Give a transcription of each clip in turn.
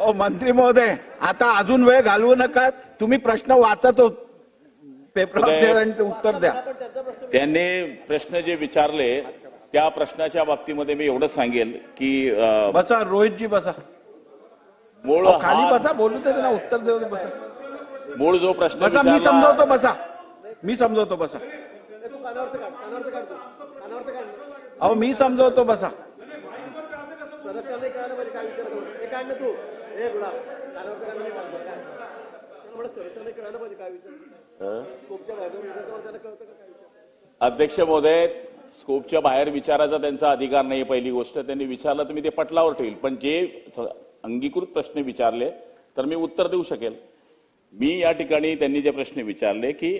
ओ मंत्री महोदय आता अजून वेळ घालवू नका. तुम्ही प्रश्न वाचत ते उत्तर द्या. त्यांनी प्रश्न जे विचारले त्या प्रश्नाच्या बाबतीमध्ये मी एवढंच सांगेल की बसा रोहितजी बसा. मूळ खाली बसा बोलू दे ना उत्तर देऊ बसा. मूळ जो प्रश्न बसा मी समजवतो बसा. मी समजवतो बसा. अहो मी समजवतो बसा. अध्यक्ष महोदय स्कोपच्या बाहेर विचारायचा त्यांचा अधिकार नाही पहिली गोष्ट. त्यांनी विचारलं तर मी ते पटलावर ठेवील. पण जे अंगीकृत प्रश्न विचारले तर मी उत्तर देऊ शकेल. मी या ठिकाणी त्यांनी जे प्रश्न विचारले की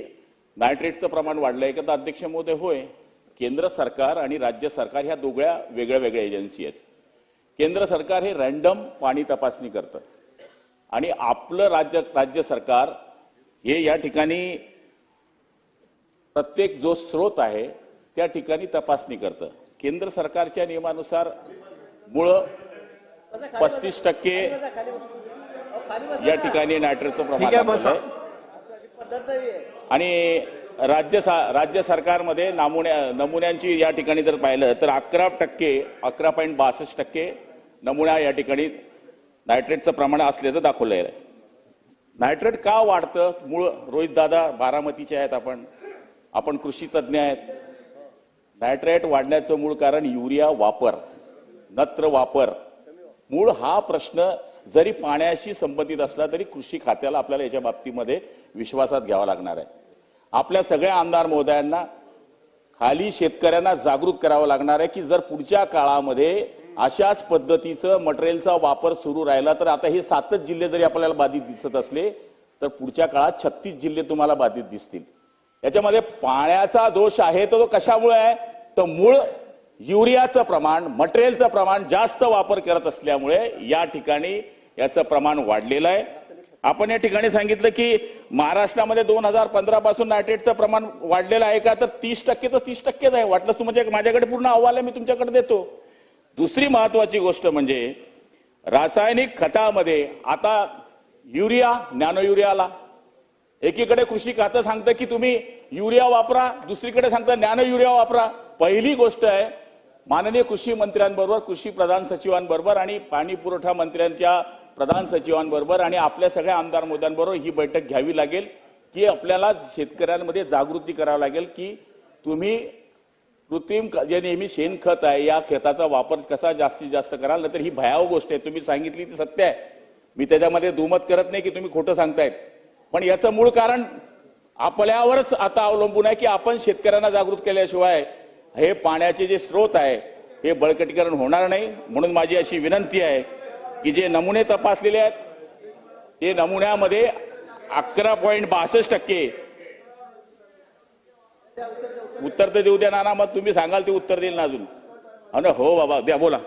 नायट्रेटचं प्रमाण वाढलंय का? तर अध्यक्ष महोदय होय. केंद्र सरकार आणि राज्य सरकार ह्या दोघ्या वेगळ्या वेगळ्या एजन्सी आहेत. केंद्र सरकार हे रॅन्डम पाणी तपासणी करतं. आणि आपलं राज्य राज्य सरकार हे या ठिकाणी प्रत्येक जो स्रोत आहे त्या ठिकाणी तपासणी करतं. केंद्र सरकारच्या नियमानुसार मुळं पस्तीस टक्के या ठिकाणी नायट्रेटचं प्रमाण आणि राज्य सा- राज्य सरकारमध्ये नामुन्या नमुन्यांची या ठिकाणी जर पाहिलं तर अकरा टक्के अकरा पॉईंट बासष्ट टक्के नमुना या ठिकाणी नायट्रेटचं प्रमाण असल्याचं दाखवलंय. नायट्रेट का वाढतं? मूळ रोहित दादा बारामतीचे आहेत आपण. आपण कृषी तज्ज्ञ आहेत. नायट्रेट वाढण्याचं मूळ कारण युरिया वापर नत्र वापर. मूळ हा प्रश्न जरी पाण्याशी संबंधित असला तरी कृषी खात्याला आपल्याला याच्या बाबतीमध्ये विश्वासात घ्यावा लागणार आहे. आपल्या सगळ्या आमदार महोदयांना खाली शेतकऱ्यांना जागृत करावं लागणार आहे की जर पुढच्या काळामध्ये अशाच पद्धतीचं मटेरियलचा वापर सुरू राहिला तर आता हे सातच जिल्हे जरी आपल्याला बाधित दिसत असले तर पुढच्या काळात छत्तीस जिल्हे तुम्हाला बाधित दिसतील. याच्यामध्ये पाण्याचा दोष आहे तो कशामुळे आहे? तर मूळ युरियाचं प्रमाण मटेरियलचं प्रमाण जास्त वापर करत असल्यामुळे या ठिकाणी याचं प्रमाण वाढलेलं आहे. आपण या ठिकाणी सांगितलं की महाराष्ट्रामध्ये दोन हजार पंधरा पासून नायट्रेटचं प्रमाण वाढलेलं आहे का? तर तीस टक्के तर तीस टक्केच आहे. वाटलं तुम्ही म्हणजे माझ्याकडे पूर्ण अहवाल आहे मी तुमच्याकडे देतो. दुसरी महत्वाची गोष्ट म्हणजे रासायनिक खतामध्ये आता युरिया नॅनो युरिया आला एकीकडे कृषी खातं सांगतं की तुम्ही युरिया वापरा दुसरीकडे सांगतं नॅनो युरिया वापरा. पहिली गोष्ट आहे माननीय कृषी मंत्र्यांबरोबर कृषी प्रधान सचिवांबरोबर आणि पाणी पुरवठा मंत्र्यांच्या प्रधान सचिवांबरोबर आणि आपल्या सगळ्या आमदार मोद्यांबरोबर ही बैठक घ्यावी लागेल की आपल्याला शेतकऱ्यांमध्ये जागृती करावी लागेल की तुम्ही कृत्रिम जे नेहमी शेणखत आहे या खताचा वापर कसा जास्तीत जास्त कराल नंतर ही भयावह गोष्ट आहे. तुम्ही सांगितली ती सत्य आहे. मी त्याच्यामध्ये दुमत करत नाही की तुम्ही खोटं सांगतायत. पण याचं मूळ कारण आपल्यावरच आता अवलंबून आहे की आपण शेतकऱ्यांना जागृत केल्याशिवाय हे पाण्याचे जे स्रोत आहे हे बळकटीकरण होणार नाही म्हणून माझी अशी विनंती आहे की जे नमुने तपासलेले आहेत ते नमुन्यामध्ये अकरा पॉईंट बासष्ट टक्के उत्तर तर देऊ द्या ना मग तुम्ही सांगाल ते उत्तर देईल ना अजून. अरे हो बाबा द्या बोला.